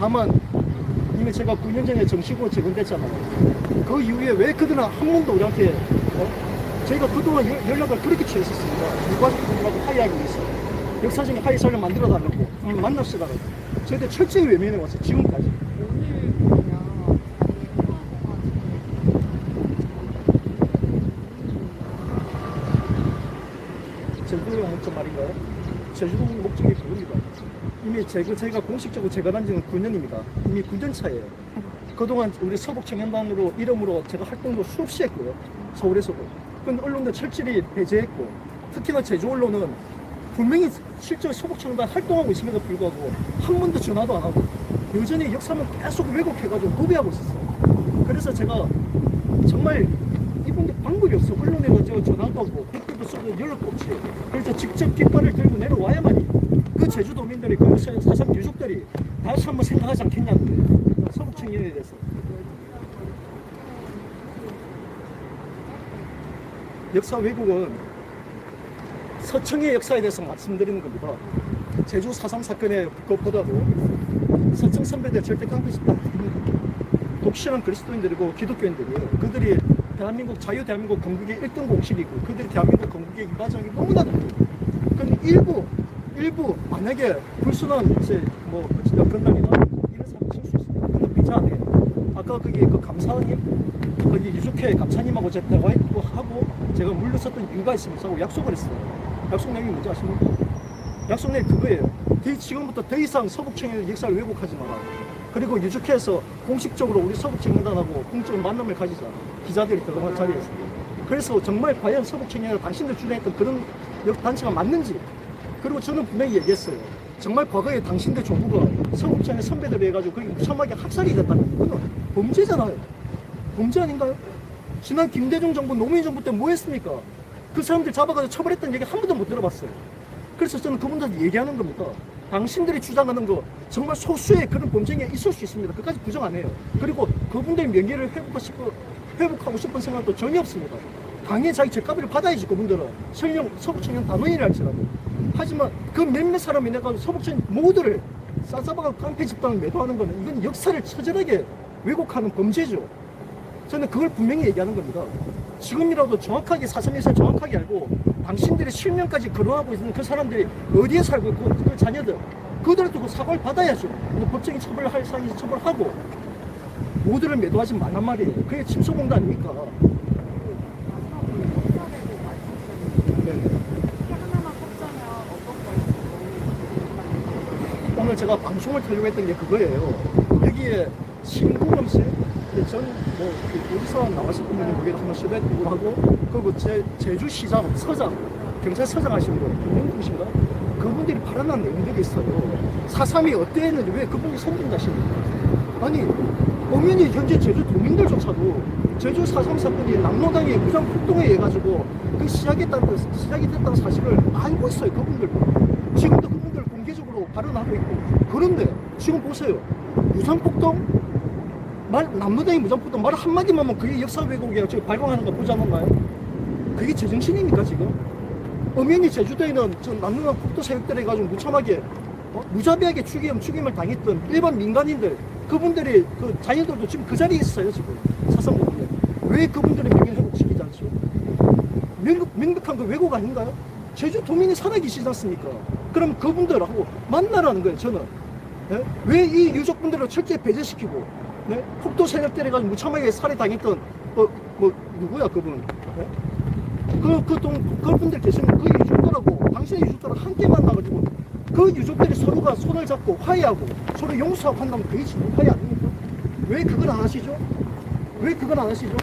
다만 이미 제가 9년 전에 정식으로 재건됐잖아요. 그 이후에 왜 그들은 한 번도 우리한테 어? 저희가 그동안 연- 연락을 그렇게 취했었습니다. 유가족들하고 화해하기 위해서 역사적인 자리를 만들어 달라고 음, 만납시다라고 저희들 철저히 외면해 왔어요. 지금까지. 제주도의 목적 말인가요? 제주도 목적이 그겁니다. 이미 제거, 저희가 공식적으로 재건한 지는 9년입니다. 이미 9년 차예요. 그동안 우리 서북 청년단으로 이름으로 제가 활동도 수없이 했고요. 서울에서도. 근데 언론도 철저히 배제했고, 특히나 제주 언론은 분명히 실제 서북 청년단 활동하고 있음에도 불구하고 한 번도 전화도 안 하고 여전히 역사만 계속 왜곡해가지고 도배하고 있었어요. 그래서 제가 정말 이분들 방법이 없어. 언론에 가지고 전화도 하고 댓글도 쓰고 연락도 없이. 그래서 직접 깃발을 들고 내려와야만 이 그 제주도민들이 그 사- 사상 유족들이 다시 한번 생각하지 거예요. 서북 청년에 대해서. 역사 왜곡은 서청의 역사에 대해서 말씀드리는 겁니다. 제주 4.3 사건의 것보다도 서청 선배들 절대 집단 아닙니다. 독실한 그리스도인들이고 기독교인들이에요. 그들이 대한민국 자유 대한민국 건국의 1등 공식이고 그들이 대한민국 건국의 이 과정이 너무나 높고 근데 일부 일부 만약에 불순한 이제 뭐 진짜 건당이나 이런 사람 칠수 있습니다. 근데 비자네. 아까 거기 그 감사님 거기 유족회 감사님하고 제가 대화했고 하고 제가 물러섰던 이유가 있으면서 하고 약속을 했어요. 약속 내용이 뭔지 아십니까? 약속 내용이 그거예요. 더- 지금부터 더 이상 서북청의 역사를 왜곡하지 마라. 그리고 유족회에서 공식적으로 우리 서북청년단하고 공적인 만남을 가지자. 기자들이 들어간 자리에서. 그래서 정말 과연 서북청년단 당신들 주장했던 그런 역 단체가 맞는지. 그리고 저는 분명히 얘기했어요. 정말 과거에 당신들 정부가 서북청의 선배들을 해가지고 그게 무참하게 학살이 됐다면 그거는 범죄잖아요. 범죄 아닌가요? 지난 김대중 정부, 노무현 정부 때 뭐 했습니까? 그 사람들 잡아가지고 처벌했던 얘기 한 번도 못 들어봤어요. 그래서 저는 그분들한테 얘기하는 겁니다. 당신들이 주장하는 거 정말 소수의 그런 범죄가 있을 수 있습니다. 그까지 부정 안 해요. 그리고 그분들의 명예를 회복하고 싶어, 회복하고 싶은 생각도 전혀 없습니다. 당연히 자기 죄값을 받아야지 그분들은 설령 서북청년 단원이랄지라도 하지만 그 몇몇 사람이 내가 서북청년 모두를 싸잡아가 깡패 집단을 매도하는 거는 이건 역사를 처절하게 왜곡하는 범죄죠. 저는 그걸 분명히 얘기하는 겁니다. 지금이라도 정확하게 사선에서 정확하게 알고 당신들의 실명까지 거론하고 있는 그 사람들이 어디에 살고 있고 그 자녀들 그들을 두고 사과를 받아야죠. 법적인 처벌을 할 상에서 처벌하고 모두를 매도하지 말란 말이에요. 그게 침소봉도 아닙니까? 네. 하나만 꼽자면 어떤 거 오늘 제가 방송을 틀려고 했던 게 그거예요. 여기에 신구름 씨, 전뭐 어디서 나왔을 분인지 모르겠지만 시대구하고 그리고 제 제주시장 서장 경찰서장 하시는 분 김영국이신가? 그분들이 발언한 내용들이 있어요. 사삼이 어땠는지 왜 그분이 선동자십니까? 아니 엄연히 현재 제주 도민들조차도 제주 사삼 사건이 남로당의 무장 폭동에 의해 가지고 그 시작했다는 시작이 됐다는 사실을 알고 있어요. 그분들도 발언하고 있고 그런데 지금 보세요. 무장폭동 말 남로당의 무장폭동 말 한마디만 하면 그게 역사 왜곡이야 지금 발광하는 거 보지 않았나요? 그게 제정신입니까 지금? 엄연히 제주도에는 저 남로당 폭도 세력들에 가지고 무참하게 어? 무자비하게 죽임, 죽임을 당했던 일반 민간인들 그분들이 그 자녀들도 지금 그 자리에 있어요 지금 사상 부분에 왜 그분들의 명예를 회복시키지 않죠? 명백, 명백한 그 왜곡 아닌가요? 제주 도민이 살아계시지 않습니까? 그럼 그분들하고 만나라는 거예요 저는 예? 왜이 유족분들을 철저히 배제시키고 네? 폭도 세력들에 가지고 무참하게 살해당했던 어, 뭐 누구야 그분 예? 그, 그, 동, 그분들 계시는 그 유족들하고 당신의 유족들하고 함께 만나가지고 그 유족들이 서로가 손을 잡고 화해하고 서로 용서하고 한다면 그게 진짜 화해 아닙니까? 왜 그걸 안 하시죠? 왜 그걸 안 하시죠?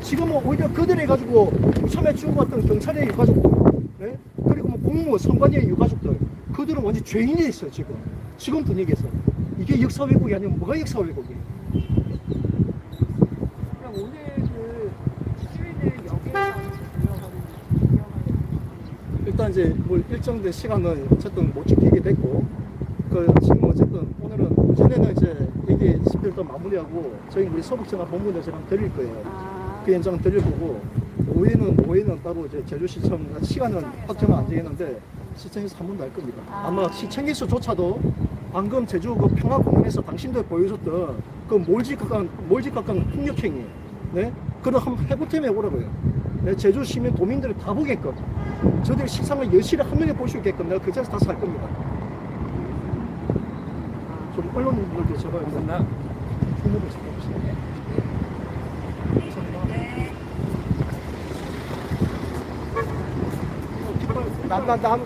지금은 오히려 그들 해가지고 처음에 죽어갔던 경찰의 유가족들 네? 그리고 뭐 공무원, 선관위의 유가족들 그들은 완전 죄인이 있어요 지금 지금 분위기에서 이게 역사 왜곡이 아니면 뭐가 역사 왜곡이에요? 그 일단 이제 뭐 일정된 시간은 어쨌든 못 지키게 됐고 그 지금 어쨌든 오늘은 오전에는 이제 이게 집회도 마무리하고 저희 우리 서북청과 본부에 제가 드릴 거예요. 아, 그 현장 드릴 거고 오후에는 오후에는 따로 이제 제주시청 시간은 확정은 안 되겠는데 시청에서 한번더할 겁니다. 아. 아마 시청에서조차도 방금 제주 그 평화공원에서 당신들 보여줬던 그 몰직각한 몰직각한 폭력행위, 네? 그런 한번 해보템해 오라고요. 네, 제주 시민 도민들이 다 보게끔 저들 시상을 여실히 한눈에 볼 수 있게끔 내가 그 자리에서 다 살 겁니다. 좀 언론인들도 제발 감사합니다. 시켜주세요. 감사합니다. anderen Damen